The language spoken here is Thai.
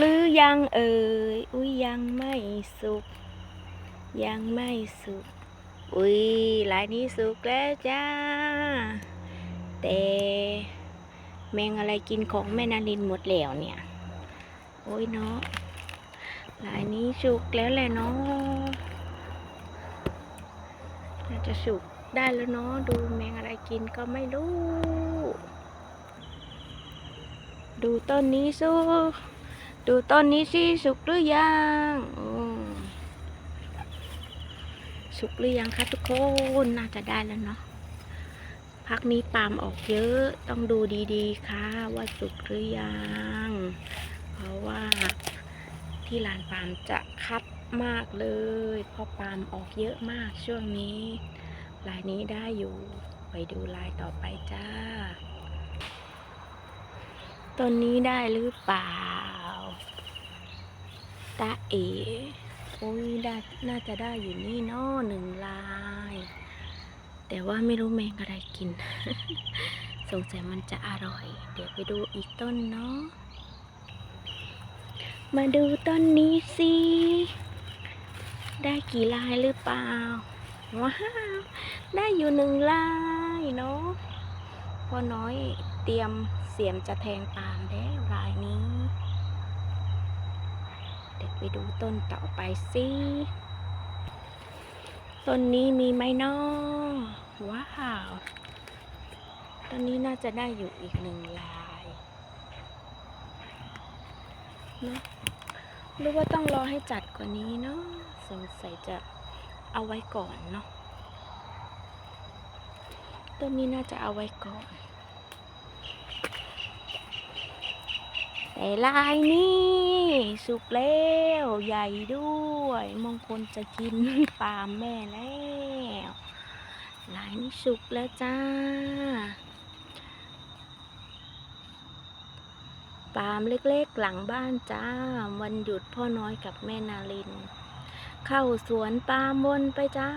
หรือยังเอ่ย อุ้ยยังไม่สุก ยังไม่สุก อุ้ยลายนี้สุกแล้วจ้า แต่แมงอะไรกินของแม่นารินหมดแล้วเนี่ย โอ้ยเนาะลายนี้สุกแล้วแหละเนาะน่าจะสุกได้แล้วเนาะดูแมงอะไรกินก็ไม่รู้ ดูต้นนี้สุก ดูต้นนี้สิสุกหรือยังสุกหรือยังคะทุกคนน่าจะได้แล้วเนาะพักนี้ปาล์มออกเยอะต้องดูดีๆค่ะ ว่าสุกหรือยัง เพราะว่าที่ลานปาล์มจะคัดมากเลยเพราะปาล์มออกเยอะมากช่วงนี้ลายนี้ได้อยู่ ไปดูลายต่อไปจ้าต้นนี้ได้หรือเปล่า ตาเอโอ้ยได้น่าจะได้อยู่นี่เนาะหนึ่งลาย แต่ว่าไม่รู้แมงอะไรกิน สงสัยมันจะอร่อย เดี๋ยวไปดูอีกต้นเนาะมาดูต้นนี้สิ ได้กี่ลายหรือเปล่า ว้าว ได้อยู่หนึ่งลายเนาะพ่อน้อยเตรียมเสียมจะแทงปามแล้วลายนี้ เดี๋ยว ไปดูต้นต่อไปสิต้นนี้มีไหมเนาะว้าวต้นนี้น่าจะได้อยู่อีกหนึ่งลายเนะหรือว่าต้องรอให้จัดกว่านี้เนาะสงสัยจะเอาไว้ก่อนเนาะต้นนี้น่าจะเอาไว้ก่อนแต่ลายนี่ สุกแล้วใหญ่ด้วย มงคลจะกินปล์มแม่แล้วหลายนี้สุกแล้วจ้า ปาล์มเล็กๆหลังบ้านจ้า วันหยุดพ่อน้อยกับแม่นาลิน เข้าสวนปาล์มวนไปจ้า